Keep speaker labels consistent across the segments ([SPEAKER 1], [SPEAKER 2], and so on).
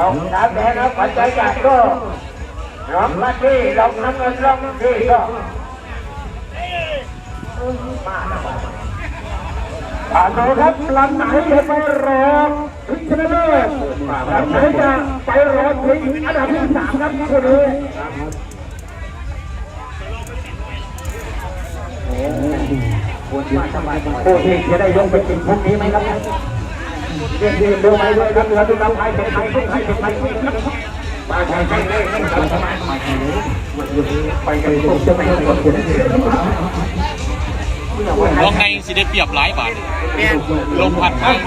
[SPEAKER 1] lòng đã bé nó phải
[SPEAKER 2] chạy cả cơ. Lòng mắt đi, lòng lộc nó lòng đi cơ mà nó ผ่านมาครับลำไหนจะไปรอถึงชนะเลิศลำไหนจะไปรอถึงอันดับที่สามครับคนนี้ควรมาสโอ้ยจะได้ยงไปกินพวกนี้ไหมครับเรียนดีดูไหมด้วยครับเหลือดูน้ำไทยเป็นไทยเป็นไทยเป็นไทยมาไทยไปเลยไปกันไกจะไม่ได้กดเล
[SPEAKER 3] องในสิได้เปรียบหลายบาทลมพั
[SPEAKER 2] ดมลาก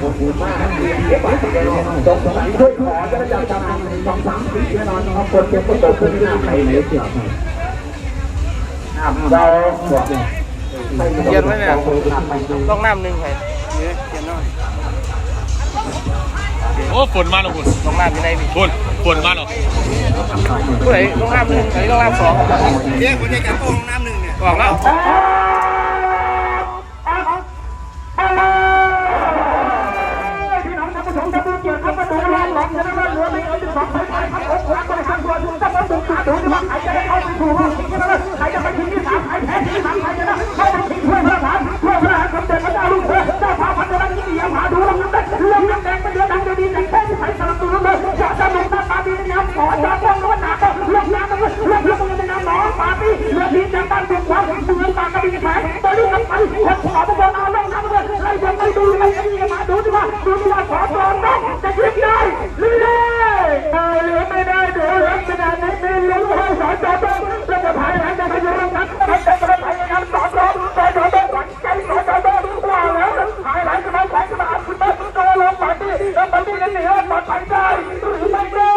[SPEAKER 2] ขอบคุมไสายด้วยขอจะได้จับจัสองสามสี่แน่นอนครับคนเจ็บก็ตกขึ้นหน้าไปเลยเสียบเรา
[SPEAKER 4] เย็นไว้เนี่ยต้องน้ำหนึ่งใคร
[SPEAKER 3] โอ้ฝนมาแล้วคุณ
[SPEAKER 4] ลงล่างที่ไหน
[SPEAKER 3] พี่คุฝนมาหรอ
[SPEAKER 4] ผู้ใดลงน้ำหนึ่งอันนี้ลงน้ำสอง
[SPEAKER 5] เนี่ยคนในการโกงลงน้ำหนึ่งเนี่ย
[SPEAKER 4] บอกแล้ว
[SPEAKER 2] ดีแต่งแค่สมัยสลับตัวเลยจะสมุนตาปาดีในน้ำหมอจะต้องรู้หนาก็เลือกน้ำมันเลือกเลือกมันในน้ำหมอปาดีเลือกดีจะตั้งดวงความดูน้ำตากระดิ่งแผตอนนี้น้ำมันคนขอมาบนเอาล่องน้ำมัเลยไล่ยังไม่ดูไม่ยังมาดูดีว่าดูดีว่าขอตอน มันมีกันหนีราดปลอดภัได้หรือไม่ได้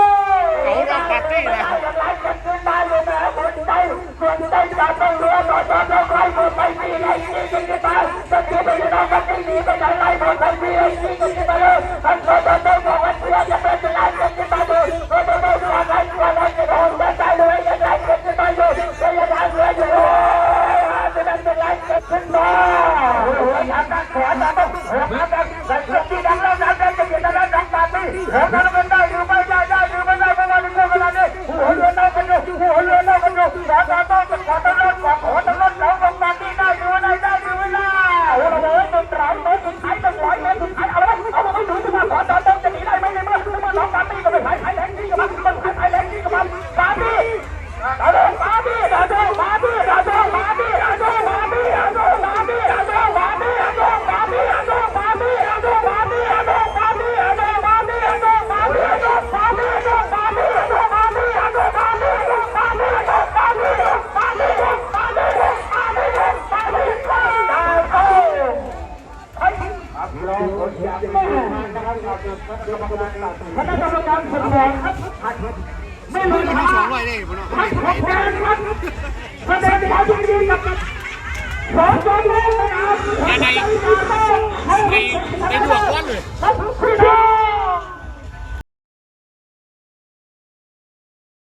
[SPEAKER 4] เขาดัปาร์ตี้นะอ
[SPEAKER 2] ย่างไรกันขึ้นได้เลยนะคนใจส่วนใจจะต้องเรือต่อต่อต่อใครคนไปมีอะไรที่จะไปจะเกิดไปจะนอนกันไม่มีไปไหนไรคนไปมีอะไรที่จะไปเลยท่านต่อต่อ ที่สามการบ้านจังหวัดตะลุนของหัวตะลุนสองโรงพยาบาลที่ได้ดูได้ได้ดูเวลาหัวระเบิดตึ้งสามตึ้งสุดท้ายตึ้งร้อยเมตรสุดท้ายเอาละเอาละไม่ถึงจังหวัดขอตะลุน คณะกรรมการแสดงครับไม่รู้
[SPEAKER 5] มัน
[SPEAKER 2] นะ
[SPEAKER 5] มีสองร้อยเลยผมเนาะ
[SPEAKER 2] ให้ขอแทนครับแสดงความยินดีกับสองสองเลยนะครับ
[SPEAKER 3] ในในในดวงก้อนเลย
[SPEAKER 2] ครับพี่น้อง